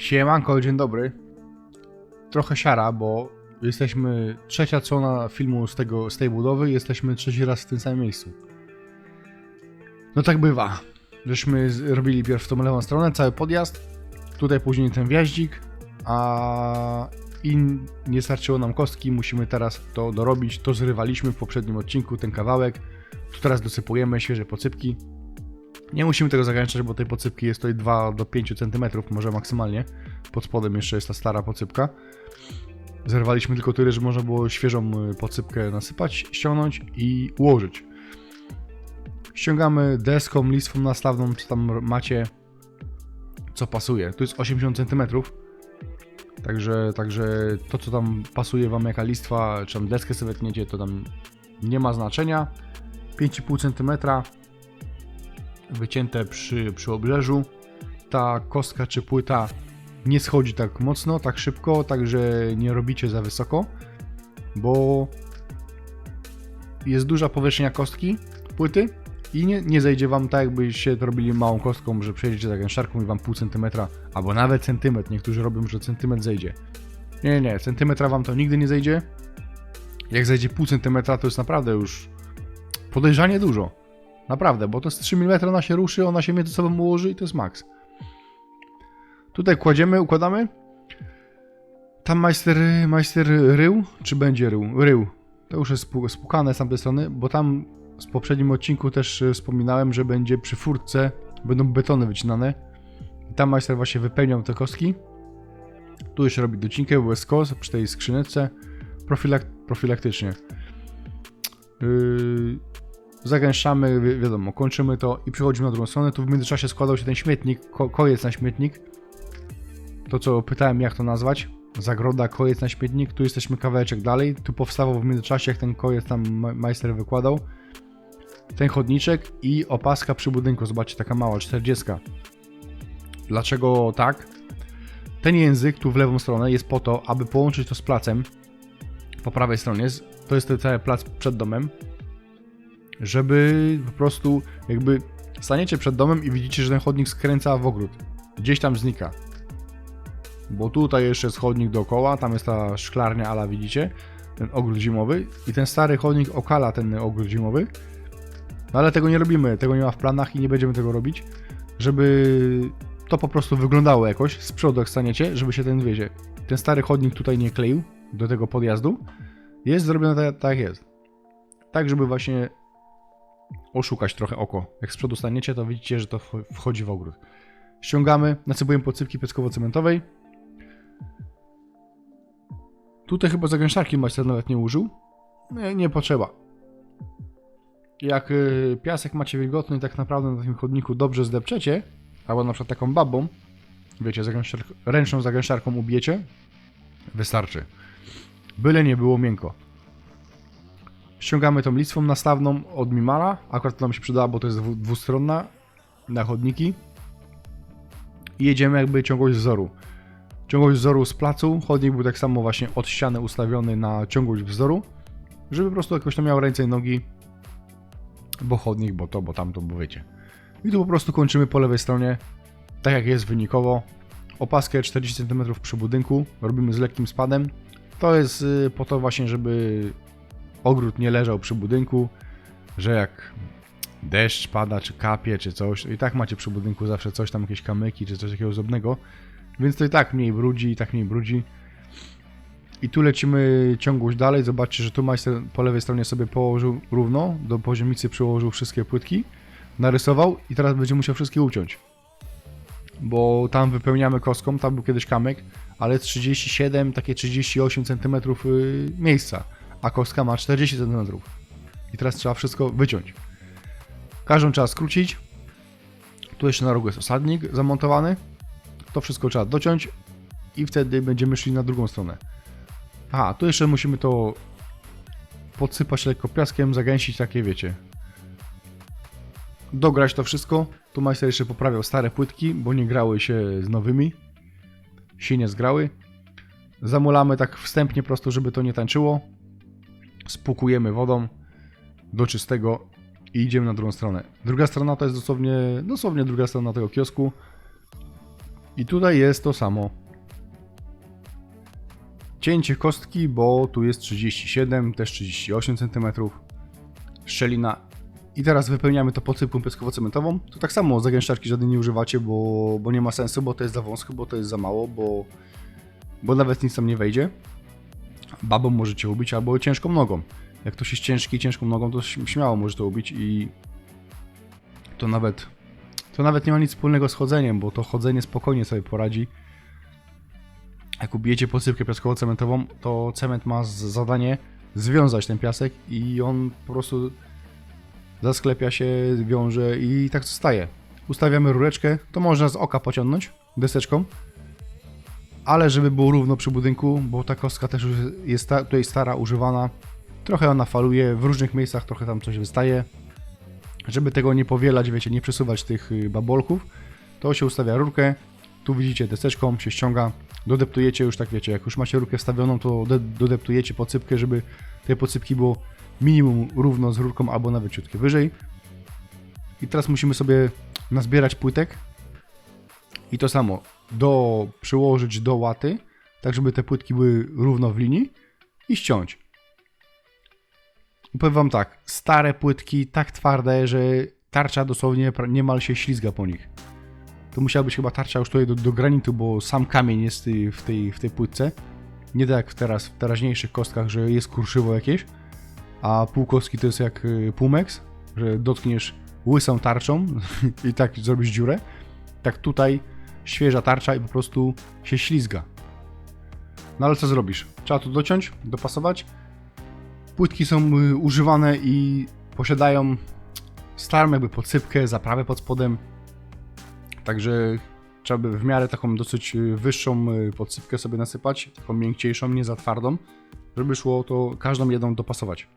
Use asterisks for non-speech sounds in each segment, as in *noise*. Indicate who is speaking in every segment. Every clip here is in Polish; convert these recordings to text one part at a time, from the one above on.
Speaker 1: Siemanko, dzień dobry. Trochę siara, bo jesteśmy trzecia cona filmu z, tego, z tej budowy, jesteśmy trzeci raz w tym samym miejscu. No tak bywa. Żeśmy robili pierw tą lewą stronę, cały podjazd, tutaj później ten wjaździk, a i nie starczyło nam kostki, musimy teraz to dorobić. To zrywaliśmy w poprzednim odcinku, ten kawałek. Tu teraz dosypujemy świeże pocypki. Nie musimy tego zagraniczać, bo tej pocypki jest tutaj 2 do 5 cm, może maksymalnie. Pod spodem jeszcze jest ta stara pocypka. Zerwaliśmy tylko tyle, że można było świeżą y, pocypkę nasypać, ściągnąć i ułożyć. Ściągamy deską, listwą nastawną, co tam macie, co pasuje. Tu jest 80 cm. Także, także to, co tam pasuje Wam, jaka listwa, czy tam deskę sobie tniecie, to tam nie ma znaczenia. 5,5 cm wycięte przy, przy obrzeżu. Ta kostka czy płyta nie schodzi tak mocno, tak szybko, także nie robicie za wysoko, bo jest duża powierzchnia kostki płyty i nie, nie zejdzie wam tak, jakbyście to robili małą kostką, że przejdziecie za gęszczarką i wam pół centymetra, albo nawet centymetr. Niektórzy robią, że centymetr zejdzie. Nie, nie, centymetra wam to nigdy nie zejdzie. Jak zejdzie pół centymetra, to jest naprawdę już podejrzanie dużo. Naprawdę, bo to z 3 mm ona się ruszy, ona się między sobą ułoży i to jest maks. Tutaj kładziemy, układamy. Tam majster, majster rył, czy będzie rył? Rył. To już jest spu- spukane z tamtej strony, bo tam w poprzednim odcinku też e, wspominałem, że będzie przy furtce, będą betony wycinane. I tam majster właśnie wypełniał te kostki. Tu jeszcze robi docinkę, bez kos przy tej skrzyneczce. Profilak profilaktycznie. Yy, zagęszczamy, wi- wiadomo, kończymy to i przechodzimy na drugą stronę. Tu w międzyczasie składał się ten śmietnik, ko kojec na śmietnik. To co pytałem jak to nazwać. Zagroda, kojec na śmietnik. Tu jesteśmy kawałeczek dalej. Tu powstawał w międzyczasie, jak ten kojec tam ma- majster wykładał. Ten chodniczek i opaska przy budynku. Zobaczcie, taka mała, 40. Dlaczego tak? Ten język tu w lewą stronę jest po to, aby połączyć to z placem po prawej stronie. To jest ten cały plac przed domem żeby po prostu jakby staniecie przed domem i widzicie, że ten chodnik skręca w ogród. Gdzieś tam znika. Bo tutaj jeszcze jest chodnik dookoła, tam jest ta szklarnia ala, widzicie? Ten ogród zimowy i ten stary chodnik okala ten ogród zimowy. No ale tego nie robimy, tego nie ma w planach i nie będziemy tego robić, żeby to po prostu wyglądało jakoś z przodu jak staniecie, żeby się ten, wiecie, ten stary chodnik tutaj nie kleił do tego podjazdu. Jest zrobione tak, tak jest. Tak, żeby właśnie oszukać trochę oko. Jak z przodu staniecie, to widzicie, że to wcho- wchodzi w ogród. Ściągamy, nasypujemy podsypki pieskowo-cementowej. Tutaj chyba zagęszczarki majster nawet nie użył. Nie, nie potrzeba. Jak y, piasek macie wilgotny tak naprawdę na takim chodniku dobrze zdepczecie, albo na przykład taką babą, wiecie, zagęszczar ręczną zagęszczarką ubijecie, wystarczy. Byle nie było miękko. Ściągamy tą listwą nastawną od Mimala. Akurat to nam się przydała, bo to jest dwu- dwustronna na chodniki. I jedziemy jakby ciągłość wzoru. Ciągłość wzoru z placu. Chodnik był tak samo właśnie od ściany ustawiony na ciągłość wzoru, żeby po prostu jakoś to miał ręce i nogi. Bo chodnik, bo to, bo tamto, bo wiecie. I tu po prostu kończymy po lewej stronie, tak jak jest wynikowo. Opaskę 40 cm przy budynku, robimy z lekkim spadem. To jest y, po to właśnie, żeby ogród nie leżał przy budynku, że jak deszcz pada, czy kapie, czy coś, i tak macie przy budynku zawsze coś tam, jakieś kamyki, czy coś takiego ozdobnego, więc to i tak mniej brudzi, i tak mniej brudzi. I tu lecimy ciągłość dalej, zobaczcie, że tu majster po lewej stronie sobie położył równo, do poziomicy przyłożył wszystkie płytki, narysował i teraz będzie musiał wszystkie uciąć. Bo tam wypełniamy kostką, tam był kiedyś kamyk, ale 37, takie 38 cm y, miejsca a kostka ma 40 cm. I teraz trzeba wszystko wyciąć. Każdą trzeba skrócić. Tu jeszcze na rogu jest osadnik zamontowany. To wszystko trzeba dociąć i wtedy będziemy szli na drugą stronę. Aha, tu jeszcze musimy to podsypać lekko piaskiem, zagęścić takie, wiecie. Dograć to wszystko. Tu majster jeszcze poprawiał stare płytki, bo nie grały się z nowymi. Się nie zgrały. Zamulamy tak wstępnie prosto, żeby to nie tańczyło spłukujemy wodą do czystego i idziemy na drugą stronę. Druga strona to jest dosłownie, dosłownie druga strona tego kiosku. I tutaj jest to samo. Cięcie kostki, bo tu jest 37, też 38 cm. Szczelina. I teraz wypełniamy to podsypką pieskowo-cementową. To tak samo zagęszczarki żadnej nie używacie, bo, bo nie ma sensu, bo to jest za wąsko, bo to jest za mało, bo, bo nawet nic tam nie wejdzie. Babą możecie ubić albo ciężką nogą. Jak ktoś jest ciężki ciężką nogą, to śm- śmiało może to ubić i to nawet to nawet nie ma nic wspólnego z chodzeniem, bo to chodzenie spokojnie sobie poradzi. Jak ubijecie posypkę piaskowo-cementową, to cement ma zadanie związać ten piasek i on po prostu zasklepia się, wiąże i tak zostaje. Ustawiamy rureczkę, to można z oka pociągnąć deseczką, ale żeby było równo przy budynku, bo ta kostka też jest ta, tutaj stara, używana, trochę ona faluje, w różnych miejscach trochę tam coś wystaje, żeby tego nie powielać, wiecie, nie przesuwać tych y, babolków, to się ustawia rurkę, tu widzicie deseczką, się ściąga, dodeptujecie już tak wiecie, jak już macie rurkę wstawioną, to de- dodeptujecie podsypkę, żeby tej podsypki było minimum równo z rurką albo nawet ciutkie wyżej. I teraz musimy sobie nazbierać płytek. I to samo, do, przyłożyć do łaty, tak żeby te płytki były równo w linii i ściąć. I powiem wam tak, stare płytki tak twarde, że tarcza dosłownie niemal się ślizga po nich. To musiała być chyba tarcza już tutaj do, do granitu, bo sam kamień jest w tej, w tej płytce. Nie tak jak teraz, w teraźniejszych kostkach, że jest kurszywo jakieś, a pół kostki to jest jak y, pumex, że dotkniesz łysą tarczą *laughs* i tak zrobisz dziurę. Tak tutaj świeża tarcza i po prostu się ślizga. No ale co zrobisz? Trzeba to dociąć, dopasować. Płytki są y, używane i posiadają starą jakby podsypkę, zaprawę pod spodem. Także trzeba by w miarę taką dosyć y, wyższą y, podsypkę sobie nasypać, taką miękciejszą, nie za twardą, żeby szło to każdą jedną dopasować.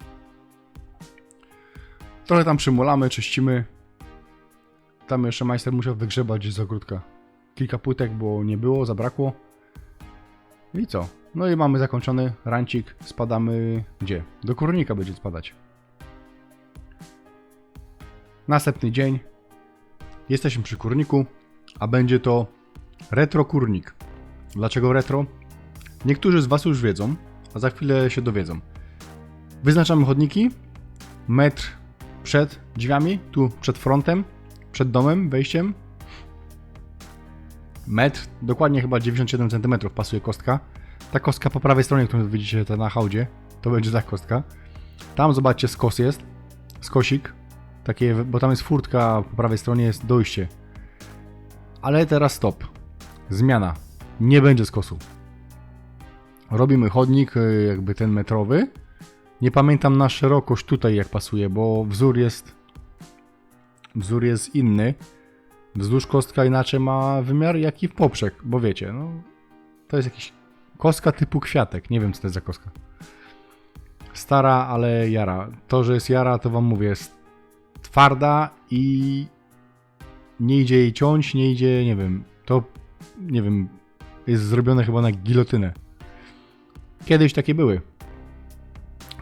Speaker 1: Trochę tam przymulamy, czyścimy. Tam jeszcze majster musiał wygrzebać z ogródka kilka płytek, bo nie było, zabrakło. I co? No i mamy zakończony rancik. Spadamy gdzie? Do kurnika będzie spadać. Następny dzień. Jesteśmy przy kurniku, a będzie to retro kurnik. Dlaczego retro? Niektórzy z Was już wiedzą, a za chwilę się dowiedzą. Wyznaczamy chodniki, metr przed drzwiami, tu przed frontem, przed domem, wejściem. Metr, dokładnie chyba 97 cm pasuje kostka. Ta kostka po prawej stronie, którą widzicie ta na hałdzie, to będzie ta kostka. Tam zobaczcie skos jest, skosik, takie, bo tam jest furtka, po prawej stronie jest dojście. Ale teraz stop. Zmiana. Nie będzie skosu. Robimy chodnik, y, jakby ten metrowy. Nie pamiętam na szerokość tutaj jak pasuje, bo wzór jest wzór jest inny. Wzdłuż kostka inaczej ma wymiar jak i w poprzek, bo wiecie, no to jest jakiś kostka typu kwiatek, nie wiem co to jest za kostka. Stara, ale jara. To, że jest jara, to wam mówię, jest twarda i nie idzie jej ciąć, nie idzie, nie wiem, to, nie wiem, jest zrobione chyba na gilotynę. Kiedyś takie były.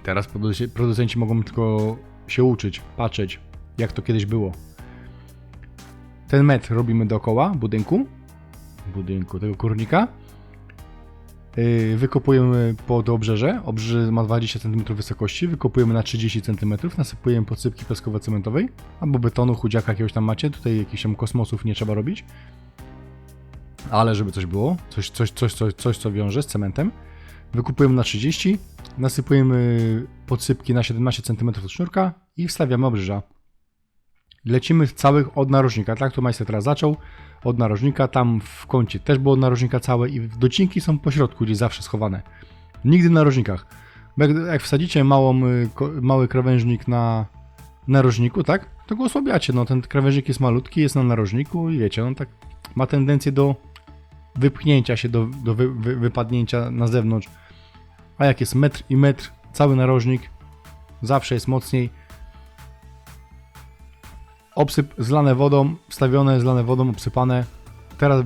Speaker 1: Teraz producenci mogą tylko się uczyć, patrzeć, jak to kiedyś było. Ten metr robimy dookoła budynku, budynku tego kurnika. Yy, Wykopujemy pod obrzeże. Obrzeże ma 20 cm wysokości. Wykopujemy na 30 cm. Nasypujemy podsypki piaskowo-cementowej albo betonu, chudziaka jakiegoś tam macie. Tutaj jakichś tam kosmosów nie trzeba robić. Ale żeby coś było, coś, coś, coś, coś, coś co wiąże z cementem. Wykupujemy na 30, nasypujemy podsypki na 17 cm od sznurka i wstawiamy obrzeża. Lecimy całych od narożnika, tak? To majster teraz zaczął od narożnika, tam w kącie też było narożnika całe i docinki są po środku gdzieś zawsze schowane. Nigdy w narożnikach. Jak, jak wsadzicie małą, y, mały krawężnik na narożniku, tak? To go osłabiacie, no ten krawężnik jest malutki, jest na narożniku i wiecie, on tak ma tendencję do wypchnięcia się, do, do wy, wy, wypadnięcia na zewnątrz. A jak jest metr i metr, cały narożnik, zawsze jest mocniej. Obsyp zlane wodą, wstawione, zlane wodą, obsypane. Teraz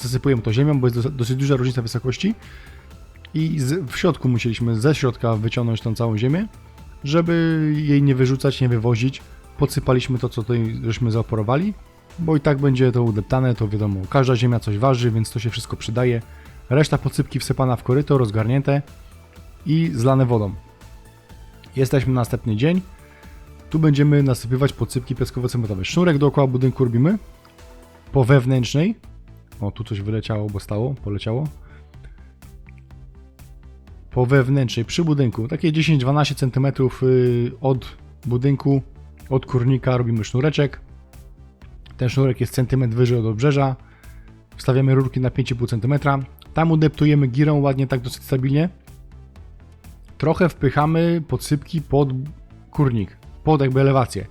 Speaker 1: zasypujemy to ziemią, bo jest dos- dosyć duża różnica wysokości. I z, w środku musieliśmy ze środka wyciągnąć tą całą ziemię, żeby jej nie wyrzucać, nie wywozić. Podsypaliśmy to, co tutaj żeśmy zaoperowali bo i tak będzie to udeptane, to wiadomo, każda ziemia coś waży, więc to się wszystko przydaje. Reszta podsypki wsypana w koryto, rozgarnięte i zlane wodą. Jesteśmy na następny dzień. Tu będziemy nasypywać podsypki piaskowo-cementowe. Sznurek dookoła budynku robimy. Po wewnętrznej. O, tu coś wyleciało, bo stało, poleciało. Po wewnętrznej, przy budynku, takie 10-12 cm y, od budynku, od kurnika robimy sznureczek. Ten sznurek jest centymetr wyżej od obrzeża. Wstawiamy rurki na 5,5 cm. Tam udeptujemy girą ładnie, tak dosyć stabilnie. Trochę wpychamy podsypki pod kurnik, pod jakby elewację.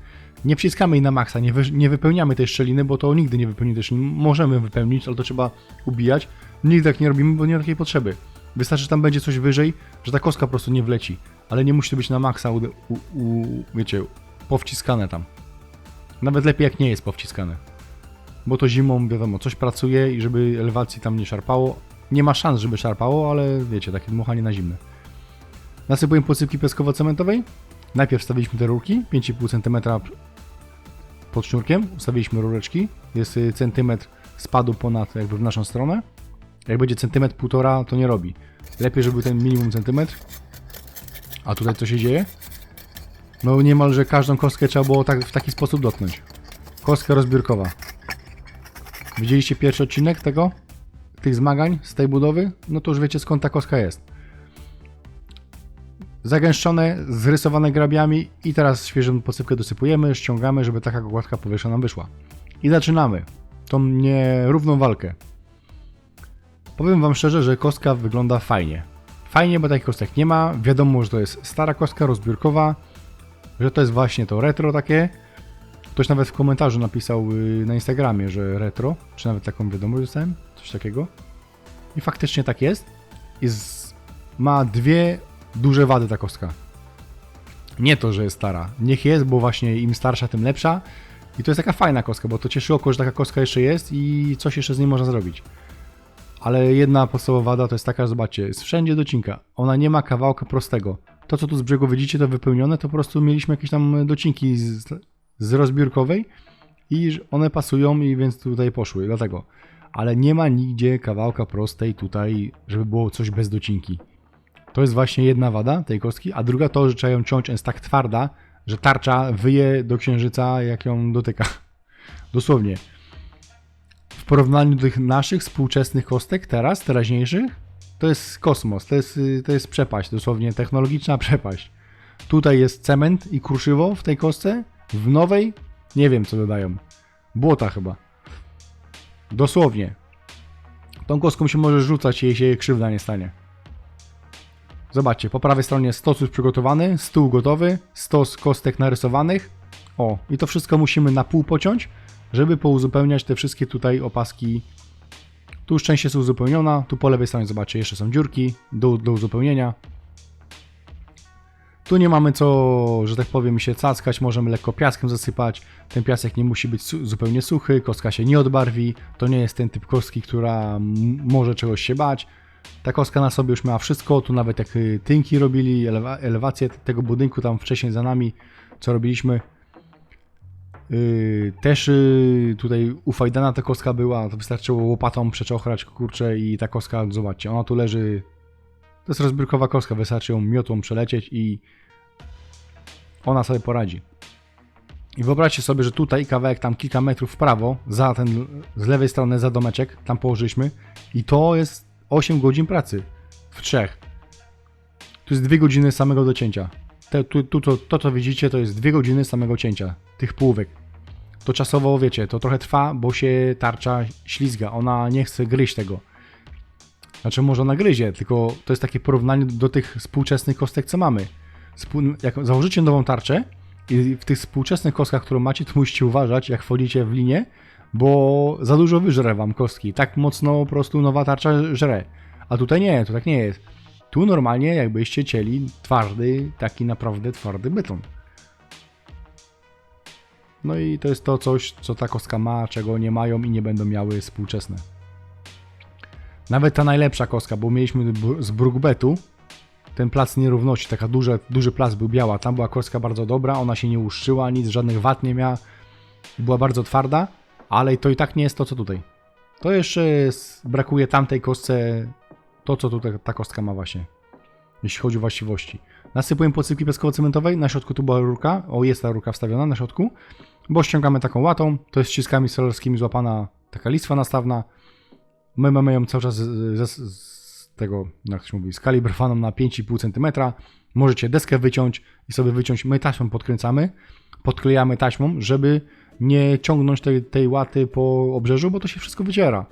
Speaker 1: Nie wciskamy jej na maksa, nie, wy, nie wypełniamy tej szczeliny, bo to nigdy nie wypełni tej szczeliny. Możemy wypełnić, ale to trzeba ubijać. Nigdy tak nie robimy, bo nie ma takiej potrzeby. Wystarczy, że tam będzie coś wyżej, że ta kostka po prostu nie wleci. Ale nie musi to być na maksa, u, u, u, wiecie, powciskane tam. Nawet lepiej jak nie jest powciskane. Bo to zimą, wiadomo, coś pracuje i żeby elewacji tam nie szarpało. Nie ma szans, żeby szarpało, ale wiecie, takie dmuchanie na zimne. Nasypujemy podsypki piaskowo-cementowej. Najpierw wstawiliśmy te rurki, 5,5 cm pod sznurkiem, ustawiliśmy rureczki. Jest y, centymetr spadu ponad jakby w naszą stronę. Jak będzie centymetr półtora, to nie robi. Lepiej, żeby ten minimum centymetr. A tutaj co się dzieje? No niemalże każdą kostkę trzeba było tak, w taki sposób dotknąć. Kostka rozbiórkowa. Widzieliście pierwszy odcinek tego? Tych zmagań z tej budowy? No to już wiecie skąd ta kostka jest. Zagęszczone, zrysowane grabiami i teraz świeżą posypkę dosypujemy, ściągamy, żeby taka gładka powierzchnia nam wyszła. I zaczynamy tą nierówną walkę. Powiem wam szczerze, że kostka wygląda fajnie. Fajnie, bo takich kostek nie ma. Wiadomo, że to jest stara kostka rozbiórkowa, że to jest właśnie to retro takie. Ktoś nawet w komentarzu napisał y, na Instagramie, że retro, czy nawet taką wiadomość dostałem, coś takiego. I faktycznie tak jest. I ma dwie duże wady ta kostka. Nie to, że jest stara. Niech jest, bo właśnie im starsza, tym lepsza. I to jest taka fajna kostka, bo to cieszy oko, że taka kostka jeszcze jest i coś jeszcze z niej można zrobić. Ale jedna podstawowa wada to jest taka, zobaczcie, jest wszędzie docinka. Ona nie ma kawałka prostego. To, co tu z brzegu widzicie, to wypełnione, to po prostu mieliśmy jakieś tam docinki z, z rozbiórkowej i one pasują i więc tutaj poszły, dlatego. Ale nie ma nigdzie kawałka prostej tutaj, żeby było coś bez docinki. To jest właśnie jedna wada tej kostki, a druga to, że trzeba ją ciąć, jest tak twarda, że tarcza wyje do księżyca, jak ją dotyka. *laughs* Dosłownie. W porównaniu do tych naszych współczesnych kostek, teraz, teraźniejszych, to jest kosmos, to jest, to jest przepaść, dosłownie technologiczna przepaść. Tutaj jest cement i kruszywo w tej kostce, w nowej nie wiem co dodają. Błota chyba. Dosłownie. Tą kostką się może rzucać jej krzywda nie stanie. Zobaczcie, po prawej stronie stos już przygotowany, stół gotowy, stos kostek narysowanych. O, i to wszystko musimy na pół pociąć, żeby pouzupełniać te wszystkie tutaj opaski. Tu część jest uzupełniona, tu po lewej stronie zobaczcie, jeszcze są dziurki do, do uzupełnienia. Tu nie mamy co, że tak powiem, się cackać, możemy lekko piaskiem zasypać. Ten piasek nie musi być su zupełnie suchy, kostka się nie odbarwi. To nie jest ten typ kostki, która może czegoś się bać. Ta kostka na sobie już miała wszystko, tu nawet jak y, tynki robili, elewa elewację tego budynku tam wcześniej za nami, co robiliśmy. Yy, też yy, tutaj u Fajdana ta kostka była, to wystarczyło łopatą przeczochrać, kurczę i ta kostka, zobaczcie, ona tu leży, to jest rozbiórkowa kostka, wystarczy ją miotą przelecieć i ona sobie poradzi. I wyobraźcie sobie, że tutaj kawałek tam kilka metrów w prawo, za ten, z lewej strony za domeczek, tam położyliśmy i to jest 8 godzin pracy w trzech. Tu jest 2 godziny samego docięcia. Te, tu, tu, to, to, co widzicie, to jest 2 godziny samego cięcia tych półek. To czasowo, wiecie, to trochę trwa, bo się tarcza ślizga. Ona nie chce gryźć tego. Znaczy, może ona gryzie, tylko to jest takie porównanie do tych współczesnych kostek, co mamy. Jak założycie nową tarczę i w tych współczesnych kostkach, które macie, to musicie uważać, jak wchodzicie w linię, bo za dużo wyżre wam kostki. Tak mocno po prostu nowa tarcza żre. A tutaj nie, to tak nie jest. Tu normalnie jakbyście cieli twardy, taki naprawdę twardy beton. No i to jest to coś, co ta kostka ma, czego nie mają i nie będą miały współczesne. Nawet ta najlepsza kostka, bo mieliśmy z Brookbetu ten plac nierówności, taka duże, duży plac był biała, tam była kostka bardzo dobra, ona się nie uszczyła, nic, żadnych wad nie miała, była bardzo twarda, ale to i tak nie jest to, co tutaj. To jeszcze jest, brakuje tamtej kostce, to co tutaj ta kostka ma właśnie, jeśli chodzi o właściwości. Nasypuję podsypki peskowo-cementowej, na środku tu była rurka, o jest ta rurka wstawiona na środku, bo ściągamy taką łatą, to jest ściskami solarskimi złapana taka listwa nastawna, my mamy ją cały czas z, z, z tego, jak się mówi, skalibrowaną na 5,5 cm, możecie deskę wyciąć i sobie wyciąć, my taśmą podkręcamy, podklejamy taśmą, żeby nie ciągnąć tej, tej łaty po obrzeżu, bo to się wszystko wyciera.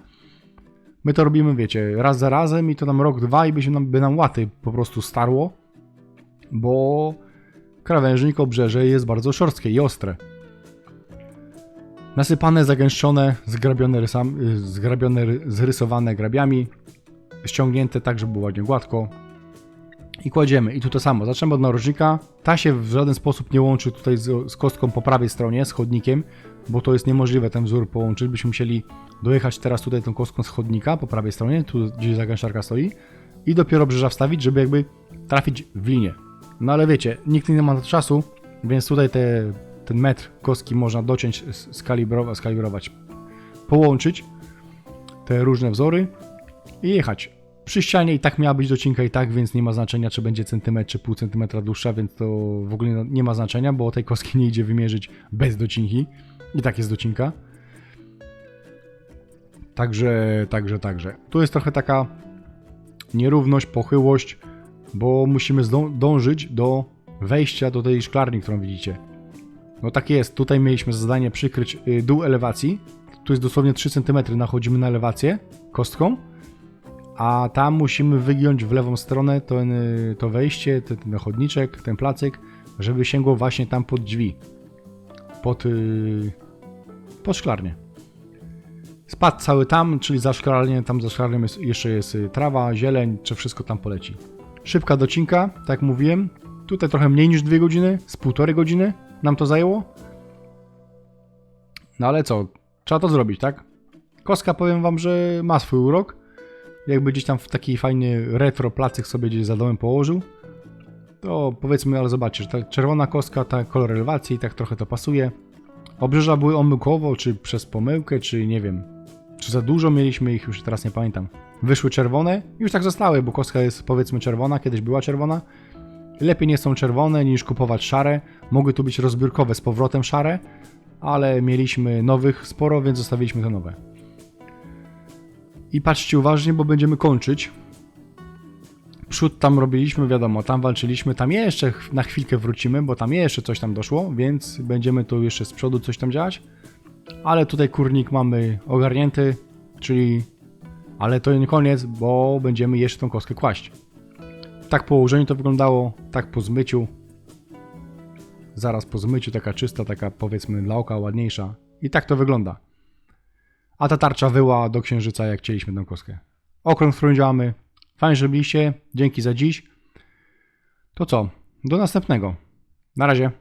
Speaker 1: My to robimy, wiecie, raz za razem i to nam rok, dwa i by, nam, by nam łaty po prostu starło, bo krawężnik obrzeże jest bardzo szorstkie i ostre. Nasypane, zagęszczone, zgrabione, rysam, y, zgrabione grabiami, ściągnięte tak, żeby było ładnie gładko. I kładziemy. I tu to samo. Zaczynamy od narożnika. Ta się w żaden sposób nie łączy tutaj z, z kostką po prawej stronie, z chodnikiem, bo to jest niemożliwe ten wzór połączyć. Byśmy musieli dojechać teraz tutaj tą kostką z chodnika po prawej stronie, tu gdzieś zagęszczarka stoi, i dopiero brzeża wstawić, żeby jakby trafić w linię. No ale wiecie, nikt nie ma na to czasu, więc tutaj te, ten metr kostki można dociąć, skalibrować, skalibrować, połączyć te różne wzory i jechać. Przy ścianie i tak miała być docinka i tak, więc nie ma znaczenia, czy będzie centymetr, czy pół centymetra dłuższa, więc to w ogóle nie ma znaczenia, bo tej kostki nie idzie wymierzyć bez docinki. I tak jest docinka. Także, także, także. Tu jest trochę taka nierówność, pochyłość, bo musimy dążyć do wejścia do tej szklarni, którą widzicie. No tak jest, tutaj mieliśmy za zadanie przykryć y, dół elewacji. Tu jest dosłownie 3 cm, nachodzimy na elewację kostką, a tam musimy wygiąć w lewą stronę ten, y, to wejście, ten, chodniczek, ten placyk, żeby sięgło właśnie tam pod drzwi. Pod, yy, pod szklarnię. Spadł cały tam, czyli za szklarnię, tam za szklarnią jest, jeszcze jest y, trawa, zieleń, czy wszystko tam poleci. Szybka docinka, tak jak mówiłem. Tutaj trochę mniej niż 2 godziny, z półtorej godziny nam to zajęło. No ale co, trzeba to zrobić, tak? Kostka powiem wam, że ma swój urok. Jakby gdzieś tam w taki fajny retro placyk sobie gdzieś za domem położył. To powiedzmy, ale zobaczcie, że ta czerwona kostka, ta kolor elewacji, tak trochę to pasuje. Obrzeża były omyłkowo, czy przez pomyłkę, czy nie wiem, czy za dużo mieliśmy ich, już teraz nie pamiętam. Wyszły czerwone, już tak zostały, bo kostka jest powiedzmy czerwona, kiedyś była czerwona. Lepiej nie są czerwone niż kupować szare. Mogły tu być rozbiórkowe z powrotem szare, ale mieliśmy nowych sporo, więc zostawiliśmy te nowe. I patrzcie uważnie, bo będziemy kończyć. Przód tam robiliśmy, wiadomo, tam walczyliśmy, tam jeszcze na chwilkę wrócimy, bo tam jeszcze coś tam doszło, więc będziemy tu jeszcze z przodu coś tam działać. Ale tutaj kurnik mamy ogarnięty, czyli... Ale to nie koniec, bo będziemy jeszcze tą kostkę kłaść. Tak po ułożeniu to wyglądało, tak po zmyciu. Zaraz po zmyciu, taka czysta, taka powiedzmy dla oka ładniejsza. I tak to wygląda. A ta tarcza wyła do księżyca, jak chcieliśmy tę kostkę. Okrąg, w którym działamy. Fajnie, że byliście. Dzięki za dziś. To co? Do następnego. Na razie.